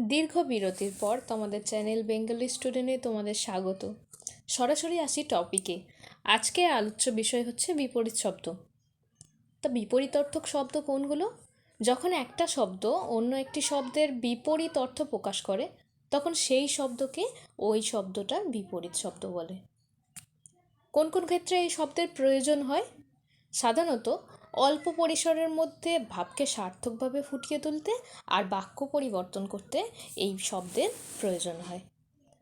দীর্ঘ বিরতির পর তোমাদের চ্যানেল বেঙ্গলি স্টুডেন্টে তোমাদের স্বাগত। সরাসরি আসি টপিকে। আজকে আলোচ্য বিষয় হচ্ছে বিপরীত শব্দ। তা বিপরীত অর্থক শব্দ কোনগুলো? যখন একটা শব্দ অন্য একটি শব্দের বিপরীত অর্থ প্রকাশ করে, তখন সেই শব্দকে ওই শব্দটার বিপরীত শব্দ বলে। কোন কোন ক্ষেত্রে এই শব্দের প্রয়োজন হয়? সাধারণত অল্প পরিসরের মধ্যে ভাবকে সার্থকভাবে ফুটিয়ে তুলতে আর বাক্য পরিবর্তন করতে এই শব্দের প্রয়োজন হয়।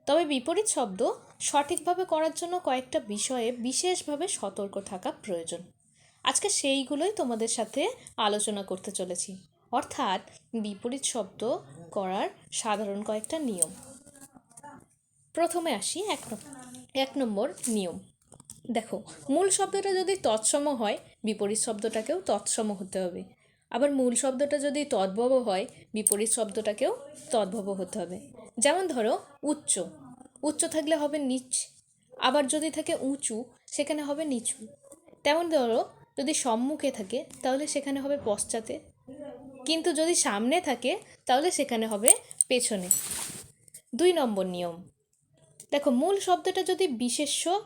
তবে বিপরীত শব্দ সঠিকভাবে করার জন্য কয়েকটা বিষয়ে বিশেষভাবে সতর্ক থাকা প্রয়োজন। আজকে সেইগুলোই তোমাদের সাথে আলোচনা করতে চলেছি। অর্থাৎ বিপরীত শব্দ করার সাধারণ কয়েকটা নিয়ম। প্রথমে আসি এক এক নম্বর নিয়ম। দেখো, মূল শব্দটা যদি তৎসম হয়, বিপরীত শব্দটাকেও তৎসম হতে হবে। আবার মূল শব্দটা যদি তদ্ভব হয়, বিপরীত শব্দটাকেও তদ্ভব হতে হবে। যেমন ধরো, উচ্চ। উচ্চ থাকলে হবে নিচ। আবার যদি থাকে উঁচু, সেখানে হবে নিচু। তেমন ধরো, যদি সম্মুখে থাকে, তাহলে সেখানে হবে পশ্চাতে। কিন্তু যদি সামনে থাকে, তাহলে সেখানে হবে পেছনে। দুই নম্বর নিয়ম। দেখো, মূল শব্দটা যদি বিশেষ্য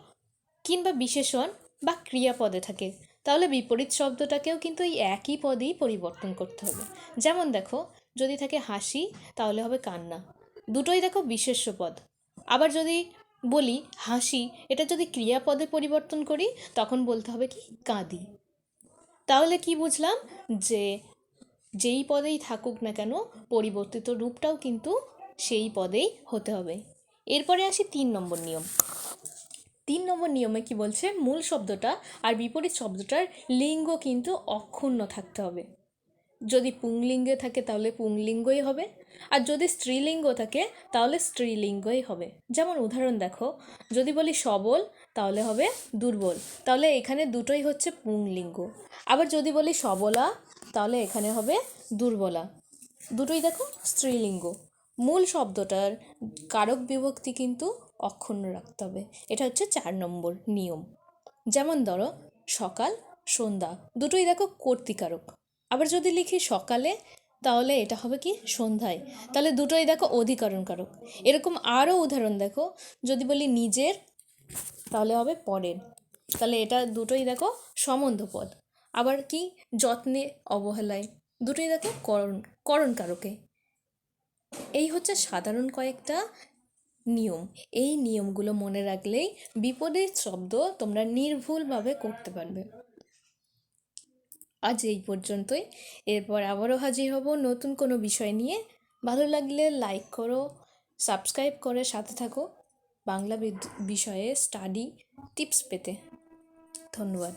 কিংবা বিশেষণ বা ক্রিয়াপদে থাকে, তাহলে বিপরীত শব্দটাকেও কিন্তু এই একই পদেই পরিবর্তন করতে হবে। যেমন দেখো, যদি থাকে হাসি, তাহলে হবে কান্না। দুটোই দেখো বিশেষ্য পদ। আবার যদি বলি হাসি, এটা যদি ক্রিয়াপদে পরিবর্তন করি, তখন বলতে হবে কি? কাঁদি। তাহলে কি বুঝলাম? যে যেই পদেই থাকুক না কেন, পরিবর্তিত রূপটাও কিন্তু সেই পদেই হতে হবে। এরপরে আসি তিন নম্বর নিয়ম। তিন নম্বর নিয়মে কি বলছে? মূল শব্দটা আর বিপরীত শব্দটার লিঙ্গ কিন্তু অক্ষুণ্ণ থাকতে হবে। যদি পুংলিঙ্গে থাকে তাহলে পুংলিঙ্গই হবে, আর যদি স্ত্রীলিঙ্গ থাকে তাহলে স্ত্রীলিঙ্গই হবে। যেমন উদাহরণ দেখো, যদি বলি সবল, তাহলে হবে দুর্বল, তাহলে এখানে দুটোই হচ্ছে পুংলিঙ্গ। আবার যদি বলি সবলা, তাহলে এখানে হবে দুর্বলা। দুটোই দেখো স্ত্রীলিঙ্গ। মূল শব্দটার কারক বিভক্তি কিন্তু অক্ষুণ্ণ রাখতে হবে। এটা হচ্ছে চার নম্বর নিয়ম। যেমন ধরো, সকাল, সন্ধ্যা, দুটোই দেখো কর্তিকারক। আবার যদি লিখি সকালে, তাহলে এটা হবে কি সন্ধ্যায়। তাহলে দুটোই দেখো অধিকরণ কারক এরকম আরও উদাহরণ দেখো, যদি বলি নিজের, তাহলে হবে পরের। তাহলে এটা দুটোই দেখো সম্বন্ধ পদ আবার কি যত্নে অবহেলায়, দুটোই দেখো করণ করণ কারকে এই হচ্ছে সাধারণ কয়েকটা নিয়ম। এই নিয়মগুলো মনে রাখলেই বিপদের শব্দ তোমরা নির্ভুলভাবে করতে পারবে। আজ এই পর্যন্তই। এরপর আবারও হাজির হব নতুন কোনো বিষয় নিয়ে। ভালো লাগলে লাইক করো, সাবস্ক্রাইব করে সাথে থাকো। বাংলা বিষয়ে স্টাডি টিপস পেতে। ধন্যবাদ।